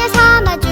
자녀 삼아주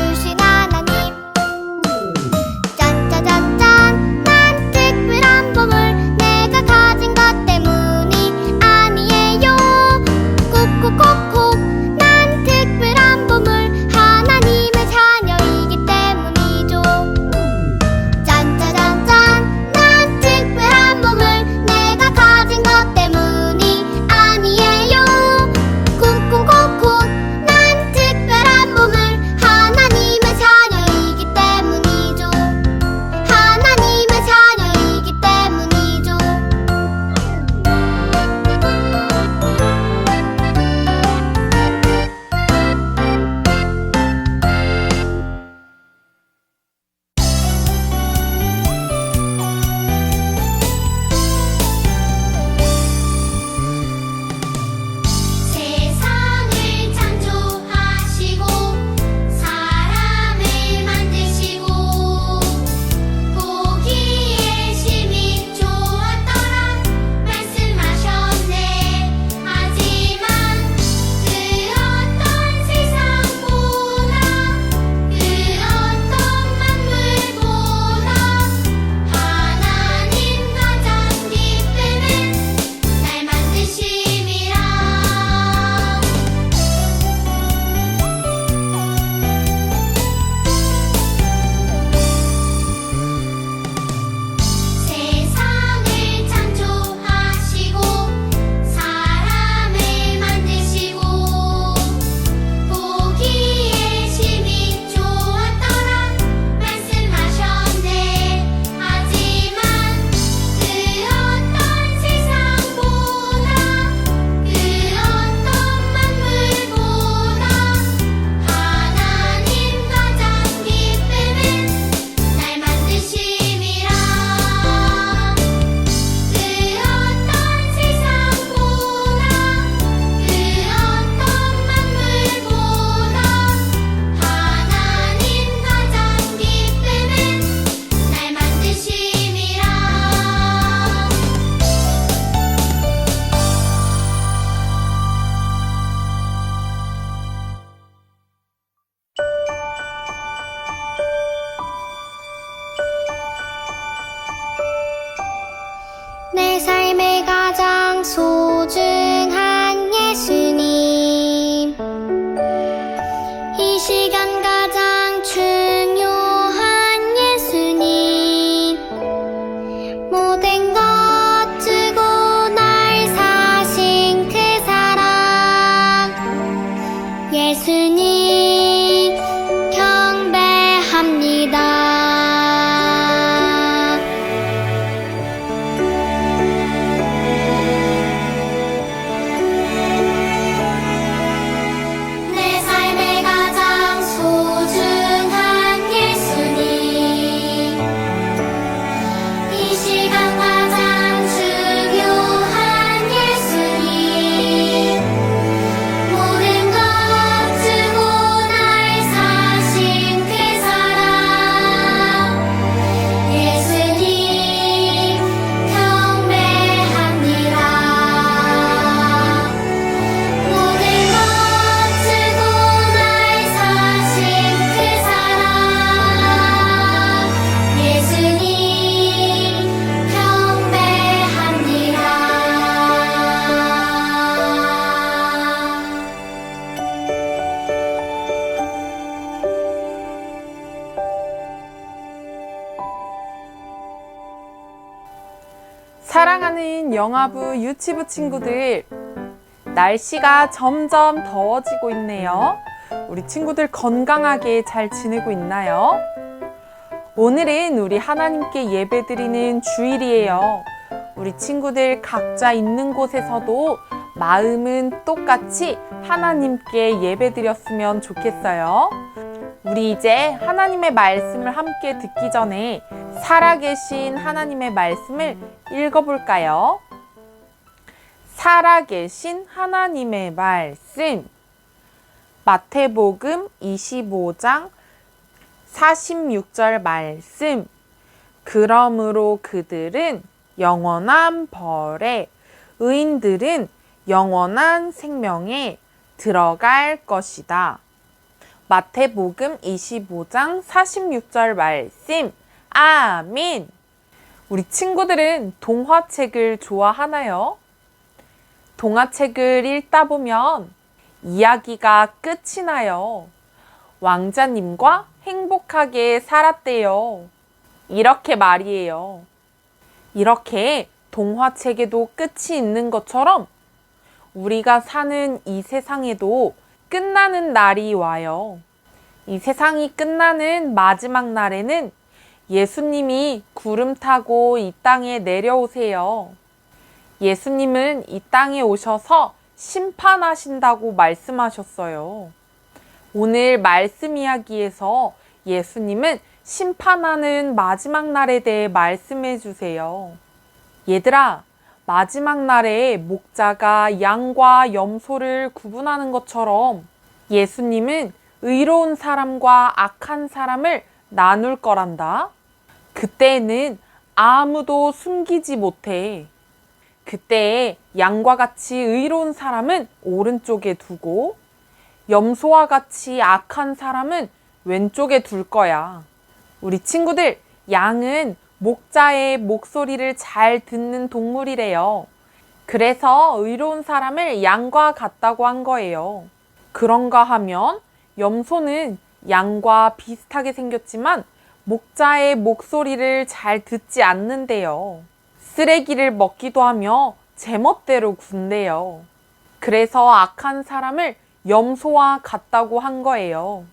蹴鞠 영아부 유치부 친구들, 날씨가 점점 더워지고 있네요. 우리 친구들 건강하게 잘 지내고 있나요? 오늘은 우리 하나님께 예배드리는 주일이에요. 우리 친구들 각자 있는 곳에서도 마음은 똑같이 하나님께 예배드렸으면 좋겠어요. 우리 이제 하나님의 말씀을 함께 듣기 전에 살아계신 하나님의 말씀을 읽어볼까요? 살아계신 하나님의 말씀. 마태복음 25장 46절 말씀. 그러므로 그들은 영원한 벌에, 의인들은 영원한 생명에 들어갈 것이다. 마태복음 25장 46절 말씀. 아멘. 우리 친구들은 동화책을 좋아하나요? 동화책을 읽다 보면 이야기가 끝이 나요. 왕자님과 행복하게 살았대요. 이렇게 말이에요. 이렇게 동화책에도 끝이 있는 것처럼 우리가 사는 이 세상에도 끝나는 날이 와요. 이 세상이 끝나는 마지막 날에는 예수님이 구름 타고 이 땅에 내려오세요. 예수님은 이 땅에 오셔서 심판하신다고 말씀하셨어요. 오늘 말씀 이야기에서 예수님은 심판하는 마지막 날에 대해 말씀해 주세요. 얘들아, 마지막 날에 목자가 양과 염소를 구분하는 것처럼 예수님은 의로운 사람과 악한 사람을 나눌 거란다. 그때에는 아무도 숨기지 못해. 그때에 양과 같이 의로운 사람은 오른쪽에 두고 염소와 같이 악한 사람은 왼쪽에 둘 거야. 우리 친구들, 양은 목자의 목소리를 잘 듣는 동물이래요. 그래서 의로운 사람을 양과 같다고 한 거예요. 그런가 하면 염소는 양과 비슷하게 생겼지만 목자의 목소리를 잘 듣지 않는데요. 쓰레기를 먹기도 하며 제멋대로 군대요. 그래서 악한 사람을 염소와 같다고 한 거예요.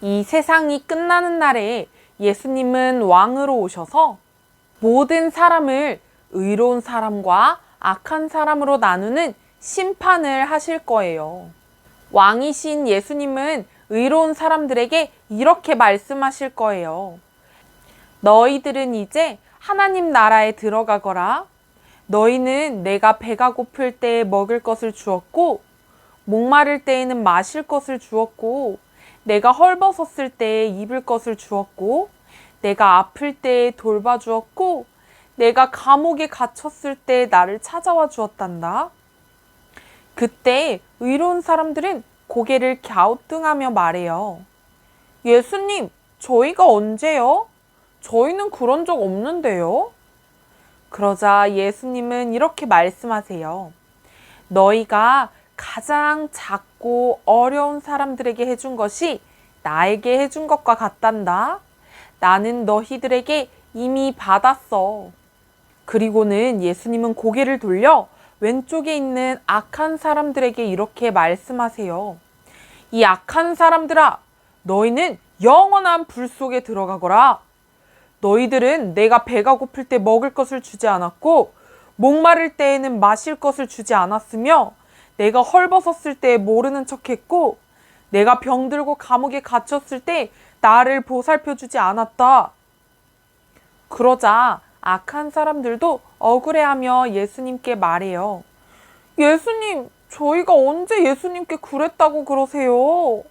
이 세상이 끝나는 날에 예수님은 왕으로 오셔서 모든 사람을 의로운 사람과 악한 사람으로 나누는 심판을 하실 거예요. 왕이신 예수님은 의로운 사람들에게 이렇게 말씀하실 거예요. 너희들은 이제 하나님 나라에 들어가거라. 너희는 내가 배가 고플 때에 먹을 것을 주었고, 목마를 때에는 마실 것을 주었고, 내가 헐벗었을 때에 입을 것을 주었고, 내가 아플 때에 돌봐주었고, 내가 감옥에 갇혔을 때 나를 찾아와 주었단다. 그때 의로운 사람들은 고개를 갸우뚱하며 말해요. 예수님, 저희가 언제요? 저희는 그런 적 없는데요? 그러자 예수님은 이렇게 말씀하세요. 너희가 가장 작고 어려운 사람들에게 해준 것이 나에게 해준 것과 같단다. 나는 너희들에게 이미 받았어. 그리고는 예수님은 고개를 돌려 왼쪽에 있는 악한 사람들에게 이렇게 말씀하세요. 이 악한 사람들아, 너희는 영원한 불 속에 들어가거라. 너희들은 내가 배가 고플 때 먹을 것을 주지 않았고, 목마를 때에는 마실 것을 주지 않았으며, 내가 헐벗었을 때 모르는 척 했고, 내가 병들고 감옥에 갇혔을 때 나를 보살펴 주지 않았다. 그러자 악한 사람들도 억울해하며 예수님께 말해요. 예수님, 저희가 언제 예수님께 그랬다고 그러세요?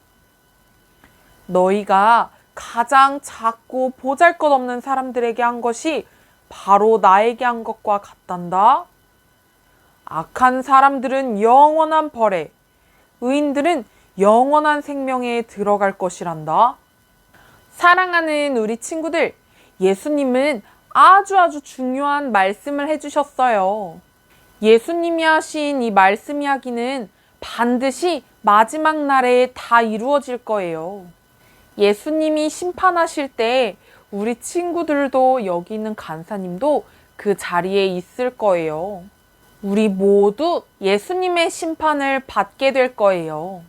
너희가 가장 작고 보잘 것 없는 사람들에게 한 것이 바로 나에게 한 것과 같단다. 악한 사람들은 영원한 벌에, 의인들은 영원한 생명에 들어갈 것이란다. 사랑하는 우리 친구들, 예수님은 아주 아주 중요한 말씀을 해주셨어요. 예수님이 하신 이 말씀 이야기는 반드시 마지막 날에 다 이루어질 거예요. 예수님이 심판하실 때 우리 친구들도 여기 있는 간사님도 그 자리에 있을 거예요. 우리 모두 예수님의 심판을 받게 될 거예요.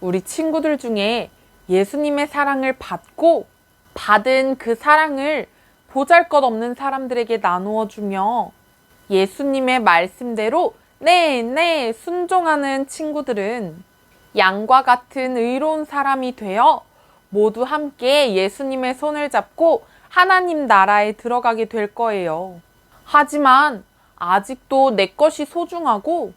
우리 친구들 중에 예수님의 사랑을 받고 받은 그 사랑을 보잘 것 없는 사람들에게 나누어 주며 예수님의 말씀대로 네, 네, 순종하는 친구들은 양과 같은 의로운 사람이 되어 모두 함께 예수님의 손을 잡고 하나님 나라에 들어가게 될 거예요. 하지만 아직도 내 것이 소중하고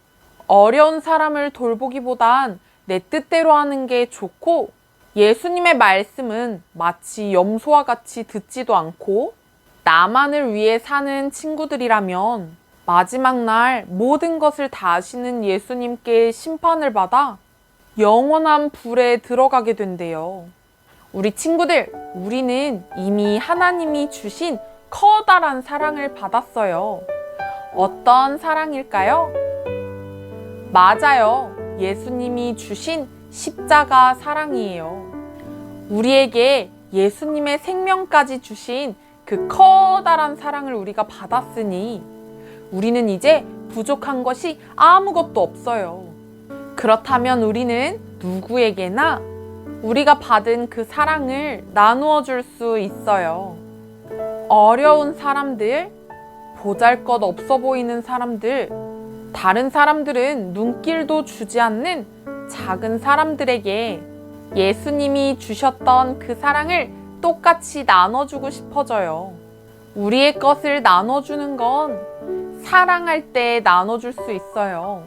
어려운 사람을 돌보기보단 내 뜻대로 하는 게 좋고 예수님의 말씀은 마치 염소와 같이 듣지도 않고 나만을 위해 사는 친구들이라면 마지막 날 모든 것을 다 아시는 예수님께 심판을 받아 영원한 불에 들어가게 된대요. 우리 친구들, 우리는 이미 하나님이 주신 커다란 사랑을 받았어요. 어떤 사랑일까요? 맞아요. 예수님이 주신 십자가 사랑이에요. 우리에게 예수님의 생명까지 주신 그 커다란 사랑을 우리가 받았으니 우리는 이제 부족한 것이 아무것도 없어요. 그렇다면 우리는 누구에게나 우리가 받은 그 사랑을 나누어 줄 수 있어요. 어려운 사람들, 보잘 것 없어 보이는 사람들, 다른 사람들은 눈길도 주지 않는 작은 사람들에게 예수님이 주셨던 그 사랑을 똑같이 나눠주고 싶어져요. 우리의 것을 나눠주는 건 사랑할 때 나눠줄 수 있어요.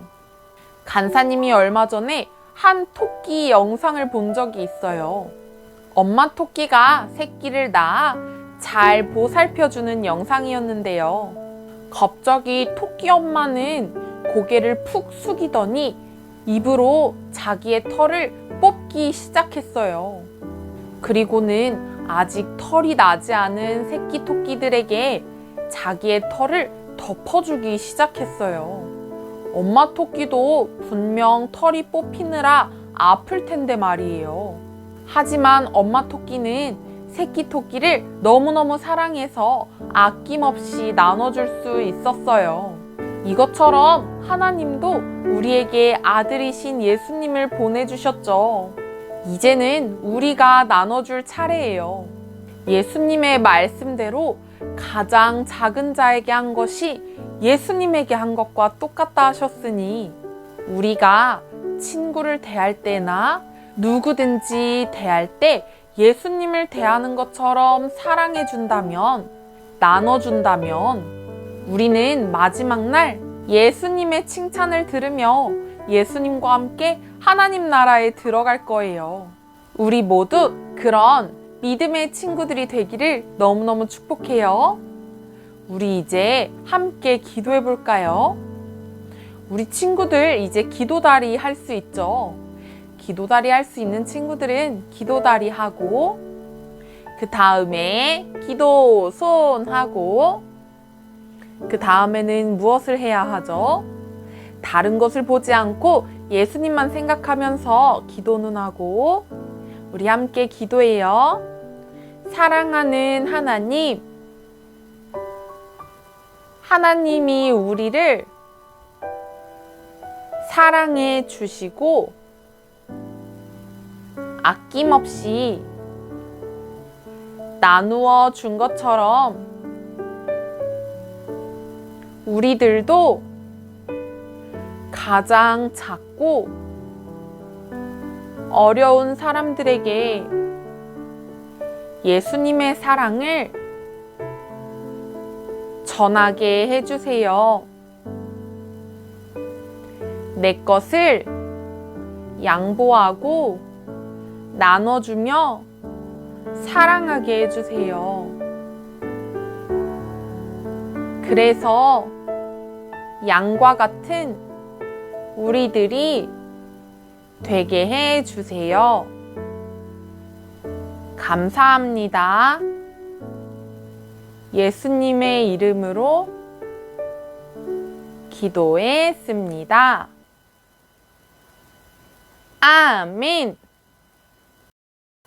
간사님이 얼마 전에 한 토끼 영상을 본 적이 있어요. 엄마 토끼가 새끼를 낳아 잘 보살펴주는 영상이었는데요. 갑자기 토끼 엄마는 고개를 푹 숙이더니 입으로 자기의 털을 뽑기 시작했어요. 그리고는 아직 털이 나지 않은 새끼 토끼들에게 자기의 털을 덮어주기 시작했어요. 엄마 토끼도 분명 털이 뽑히느라 아플 텐데 말이에요. 하지만 엄마 토끼는 새끼 토끼를 너무너무 사랑해서 아낌없이 나눠줄 수 있었어요. 이것처럼 하나님도 우리에게 아들이신 예수님을 보내주셨죠. 이제는 우리가 나눠줄 차례예요. 예수님의 말씀대로 가장 작은 자에게 한 것이 예수님에게 한 것과 똑같다 하셨으니 우리가 친구를 대할 때나 누구든지 대할 때 예수님을 대하는 것처럼 사랑해 준다면 나눠 준다면 우리는 마지막 날 예수님의 칭찬을 들으며 예수님과 함께 하나님 나라에 들어갈 거예요. 우리 모두 그런 믿음의 친구들이 되기를 너무너무 축복해요. 우리 이제 함께 기도해 볼까요? 우리 친구들 이제 기도다리 할 수 있죠? 기도다리 할 수 있는 친구들은 기도다리 하고, 그 다음에 기도 손 하고, 그 다음에는 무엇을 해야 하죠? 다른 것을 보지 않고 예수님만 생각하면서 기도는 하고, 우리 함께 기도해요. 사랑하는 하나님, 하나님이 우리를 사랑해 주시고 아낌없이 나누어 준 것처럼 우리들도 가장 작고 어려운 사람들에게 예수님의 사랑을 전하게 해주세요. 내 것을 양보하고 나눠주며 사랑하게 해주세요. 그래서 양과 같은 우리들이 되게 해주세요. 감사합니다. 예수님의 이름으로 기도했습니다. 아멘.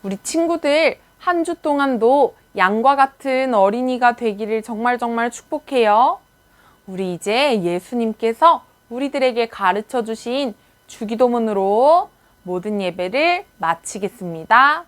우리 친구들 한 주 동안도 양과 같은 어린이가 되기를 정말 정말 축복해요. 우리 이제 예수님께서 우리들에게 가르쳐 주신 주기도문으로 모든 예배를 마치겠습니다.